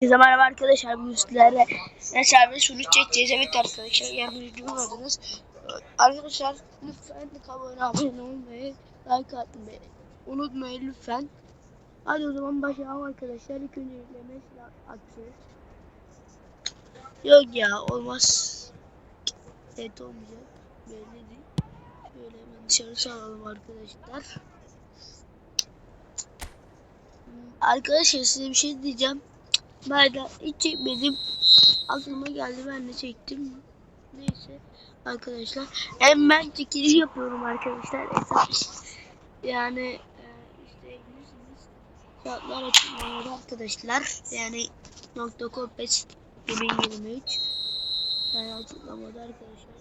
Herkese merhaba arkadaşlar. Bugün sizlerle serbest sonuç çekeceğiz. Evet arkadaşlar yardımcı bulmadınız. Arkadaşlar lütfen abone olmayı, like atmayı unutmayın lütfen. Hadi o zaman başlayalım arkadaşlar. İlk önce yükleme atacağız. Yok ya olmaz. Evet olmayacak. Belli değil. Şöyle hemen dışarı salalım arkadaşlar. Arkadaşlar size bir şey diyeceğim. Ben de hiç çekmedim. Aklıma geldi ben de çektim. Neyse arkadaşlar. Hem ben çekiliş yapıyorum arkadaşlar. Yani e, işte. Şartlar açıklamada arkadaşlar. Yani nokta kopes 2023 yani açıklamada arkadaşlar.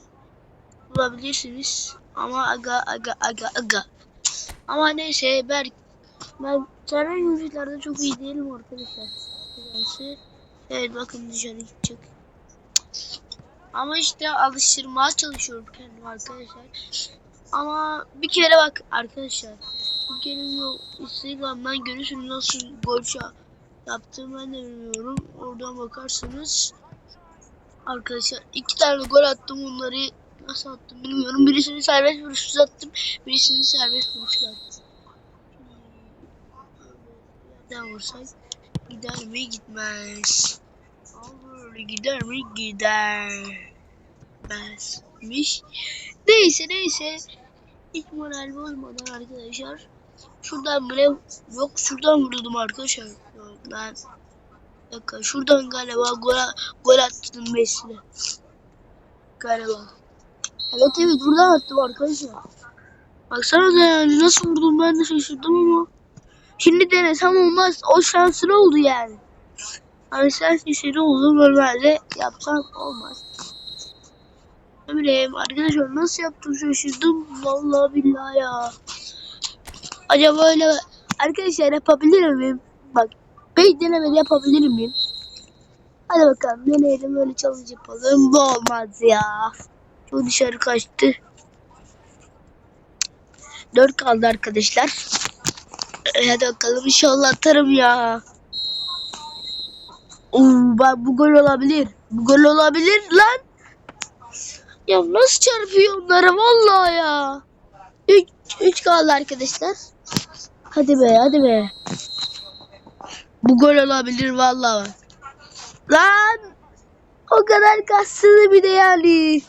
Bulabilirsiniz. Ama aga aga aga aga. Ama neyse ben ben çare yürüyüşlerde çok iyi değilim arkadaşlar. Burası. Evet bakın dışarı çık. Ama işte alıştırmaya çalışıyorum kendimi arkadaşlar. Ama bir kere bak arkadaşlar. Bir kere yok Instagram'dan görürsünüz nasıl gol şa- yaptığımı ben de bilmiyorum. Oradan bakarsanız arkadaşlar iki tane gol attım onları nasıl attım bilmiyorum. Birisini serbest vuruşsuz attım. Birisini serbest vuruşla attım. Yerden vursak gider mi gitmez. Olur gider mi gidermezmiş. Neyse neyse. Hiç moral bozmadan arkadaşlar. Şuradan bile yok şuradan vurdum arkadaşlar. Bir dakika şuradan galiba gol, gol attım Messi'ne. Galiba. Evet evet buradan attım arkadaşlar. Baksana yani nasıl vurdum ben de şaşırdım ama. Şimdi denesem olmaz. O şanslı oldu yani. Hani sen eseri oldu normalde yapsam olmaz. Ne bileyim arkadaşlar nasıl yaptım şaşırdım. Vallahi billahi ya. Acaba öyle arkadaşlar yapabilir miyim? Bak ben denemede yapabilir miyim? Hadi bakalım deneyelim öyle challenge yapalım. Bu olmaz ya. Çok dışarı kaçtı. Dört kaldı arkadaşlar. E, Hadi bakalım inşallah atarım ya. Oo, bak bu gol olabilir. Bu gol olabilir lan. Ya nasıl çarpıyor onlara vallahi ya. 3 3 kaldı arkadaşlar. Hadi be hadi be. Bu gol olabilir vallahi. Lan o kadar kastını bir de yani.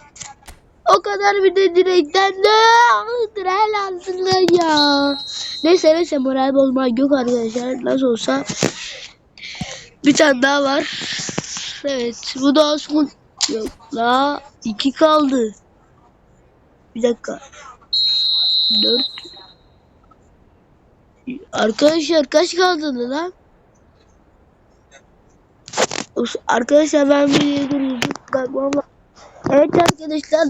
O kadar bir de direkten de direğe altında ya. Neyse neyse moral bozmak yok arkadaşlar. Nasıl olsa bir tane daha var. Evet bu da son. Yok la iki kaldı. Bir dakika. Dört. Arkadaşlar kaç kaldı lan? Arkadaşlar ben bir yere. Evet arkadaşlar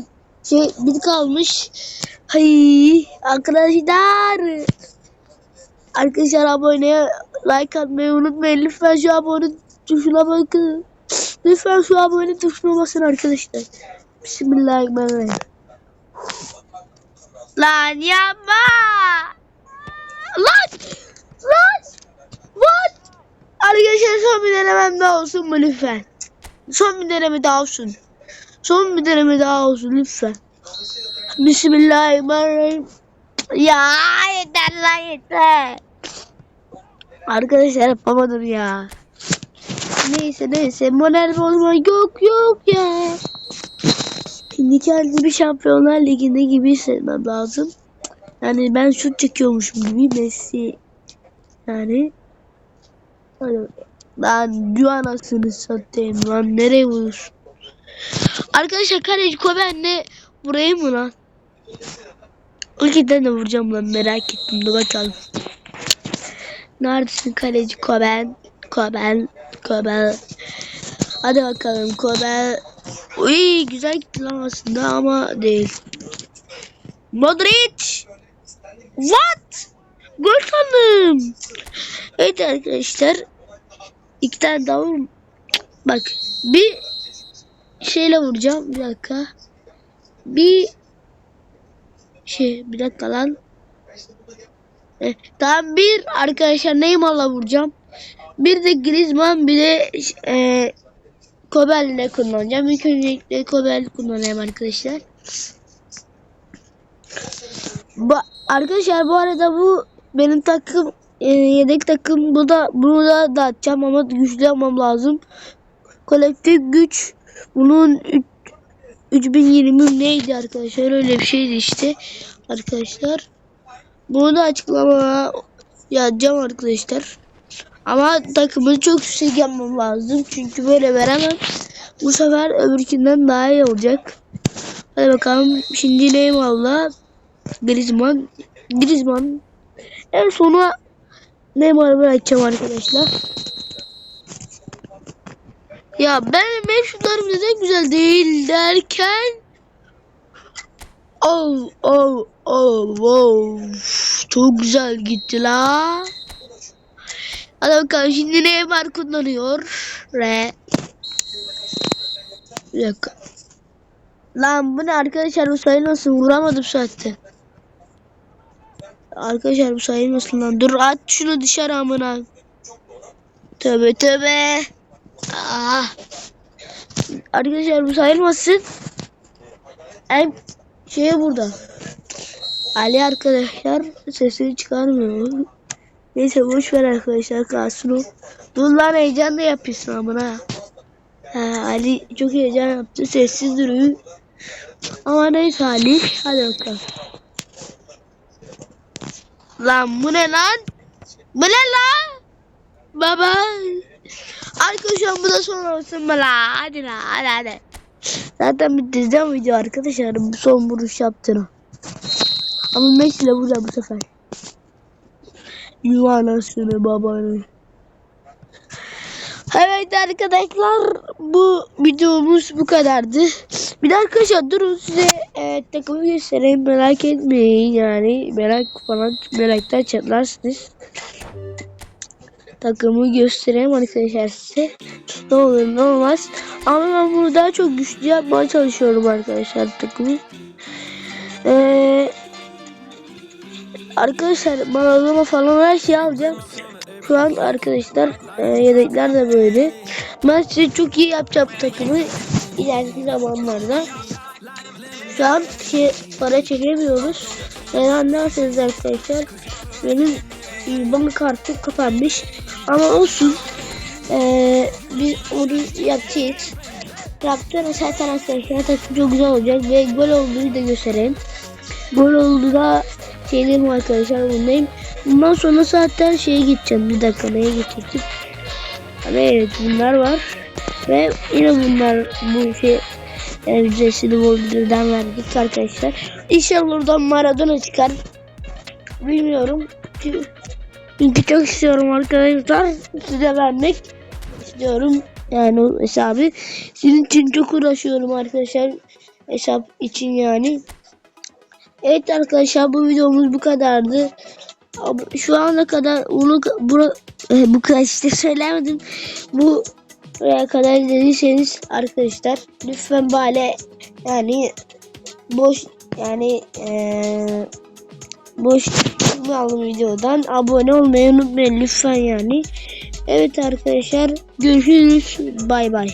şey bir kalmış. Hay arkadaşlar. Arkadaşlar abone like atmayı unutmayın. Lütfen şu abone tuşuna bakın. Lütfen şu abone tuşuna basın arkadaşlar. Bismillahirrahmanirrahim. Lan yapma. Lan. Lan. What? Arkadaşlar son bir denemem daha olsun mu lütfen? Son bir deneme daha olsun. Son bir deneme daha olsun lütfen. Bismillahirrahmanirrahim. Ya yeter lan yeter. Arkadaşlar yapamadım ya. Neyse neyse moral bozma yok yok ya. Şimdi kendimi Şampiyonlar Ligi'nde gibi hissetmem lazım. Yani ben şut çekiyormuşum gibi Messi. Yani Hadi. Lan şu anasını satayım lan nereye vuruyorsun? Arkadaşlar kaleci Koben'le vurayım mı lan? İkiden de vuracağım lan merak ettim de bakalım. Neredesin kaleci Koben? Koben, Koben. Hadi bakalım Koben. Uy güzel gitti lan aslında ama değil. Modric. What? Gol sandım. Evet arkadaşlar. İki tane daha. Bak bir şeyle vuracağım. Bir dakika. Bir şey bir dakika lan. Eh, tamam bir arkadaşlar Neymar'la vuracağım. Bir de Griezmann bir de e, Kobel ile kullanacağım. İlk öncelikle Kobel kullanayım arkadaşlar. Bu, arkadaşlar bu arada bu benim takım e, yedek takım bu da bunu da dağıtacağım ama güçlü yapmam lazım. Kolektif güç bunun üç- 3020 neydi arkadaşlar öyle bir şeydi işte arkadaşlar. Bunu da açıklamaya yazacağım arkadaşlar. Ama takımı çok yüksek yapmam lazım. Çünkü böyle veremem. Bu sefer öbürkünden daha iyi olacak. Hadi bakalım. Şimdi Neymar'la Griezmann. Griezmann. En sona Neymar'ı bırakacağım arkadaşlar. Ya benim benim şutlarım neden güzel değil derken Oh oh oh oh çok güzel gitti la. Hadi bakalım şimdi Neymar kullanıyor ve bir. Lan bu ne arkadaşlar bu sayılmasın vuramadım zaten. Arkadaşlar bu sayılmasın lan. Dur at şunu dışarı amına. Tövbe tövbe. Ah. Arkadaşlar bu sayılmasın. En şey burada. Ali arkadaşlar sesini çıkarmıyor. Neyse boş ver arkadaşlar kalsın o. Dur lan heyecan da yapıyorsun amına. Ha, Ali çok heyecan yaptı. Sessiz duruyor. Ama neyse Ali. Hadi bakalım. Lan bu ne lan? Bu ne lan? Baba. Arkadaşlar bu da son olsun la? Hadi la hadi hadi. Zaten bitireceğim video arkadaşlar. Bu son vuruş yaptığını. Ama Messi ile burada bu sefer. Yuva anasını babanı. Evet arkadaşlar bu videomuz bu kadardı. Bir de arkadaşlar durun size e, takımı göstereyim merak etmeyin yani merak falan meraktan çatlarsınız. Takımı göstereyim arkadaşlar size. Ne olur ne olmaz. Ama ben bunu daha çok güçlü yapmaya çalışıyorum arkadaşlar takımı. Eee Arkadaşlar malzeme falan her şeyi alacağım. Şu an arkadaşlar e, yedekler de böyle. Ben size çok iyi yapacağım takımı ileriki zamanlarda. Şu an şey, para çekemiyoruz. Neden derseniz arkadaşlar benim banka kartım kapanmış. Ama olsun. Ee, biz onu yapacağız. Yaptığında zaten arkadaşlar takım çok güzel olacak ve gol olduğunu da göstereyim. Gol oldu da şeylerim arkadaşlar bundayım. Bundan sonra zaten şeye gideceğim. Bir dakika neye geçecektim? Hani evet bunlar var. Ve yine bunlar bu şey yani ücretsiz Volder'dan verdik arkadaşlar. İnşallah oradan Maradona çıkar. Bilmiyorum. Çok istiyorum arkadaşlar. Size vermek istiyorum. Yani hesabı. Sizin için çok uğraşıyorum arkadaşlar. Hesap için yani. Evet arkadaşlar bu videomuz bu kadardı. Şu ana kadar bunu bu, e, bu kadar işte söylemedim. Bu buraya kadar izlediyseniz arkadaşlar lütfen böyle yani boş yani eee boş aldım videodan abone olmayı unutmayın lütfen yani. Evet arkadaşlar görüşürüz. Bay bay.